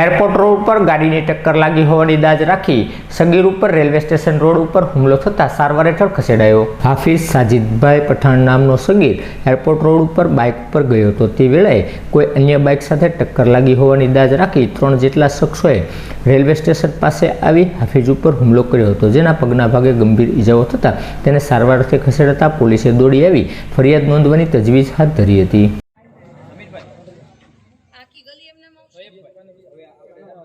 Airport road ઉપર ગાડીની ટક્કર લાગી હોવાની દાજ રાખી સગીર ઉપર રેલવે સ્ટેશન રોડ ઉપર હુમલો થતાં સારવાર હેઠળ ખસેડાયો. હાફિઝ સાજિદભાઈ પઠાણ નામનો સગીર એરપોર્ટ રોડ ઉપર બાઇક ઉપર ગયો હતો. તે વેળાએ કોઈ અન્ય બાઇક સાથે ટક્કર લાગી હોવાની દાજ રાખી ત્રણ જેટલા શખ્સોએ રેલવે સ્ટેશન પાસે આવી હાફિઝ ઉપર હુમલો કર્યો હતો. જેના પગના ભાગે ગંભીર ઈજાઓ થતાં તેને સારવાર અર્થે ખસેડાતા પોલીસે દોડી આવી ફરિયાદ નોંધવાની તજવીજ હાથ ધરી હતી.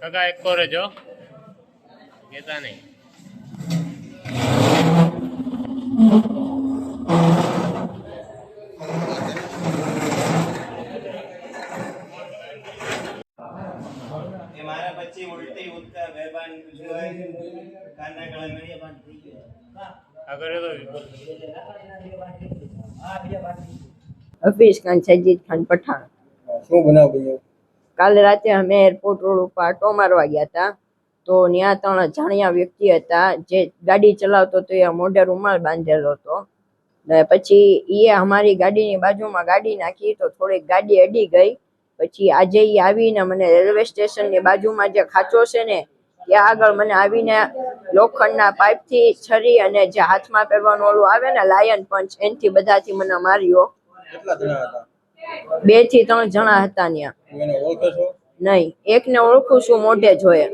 કાકા એક કોરે જો કેતા નહીં. મારા પછી ઉલટી બેભાન જોઈ કાના ગળે મળીએ બાંધ થઈ ગયો. આગળ તો હફીઝ ખાન સજીદ ખાન પઠાણ. શું બનાવ બન્યો? કાલે રાતે અમે એરપોર્ટ રોડ ઉપર આટો મારવા ગયા હતા. તો ત્યાં ત્રણ અજાણ્યા વ્યક્તિ હતા. જે ગાડી ચલાવતો હતો એ મોઢે રૂમાલ બાંધેલો હતો. ને પછી એ અમારી ગાડીની બાજુમાં ગાડી નાખી તો થોડીક ગાડી અડી ગઈ. પછી આજે એ આવીને મને રેલવે સ્ટેશનની બાજુમાં જે ખાંચો છે ને ત્યાં આગળ મને આવીને લોખંડના પાઇપથી છરી અને જે હાથમાં પહેરવાનું ઓલું આવે ને લાયન પંચ એનથી બધાથી મને માર્યો. બેથી ત્રણ જણા હતા ત્યાં. એને એક નહીં એકને ઓળખું છું મોઢે જોઈએ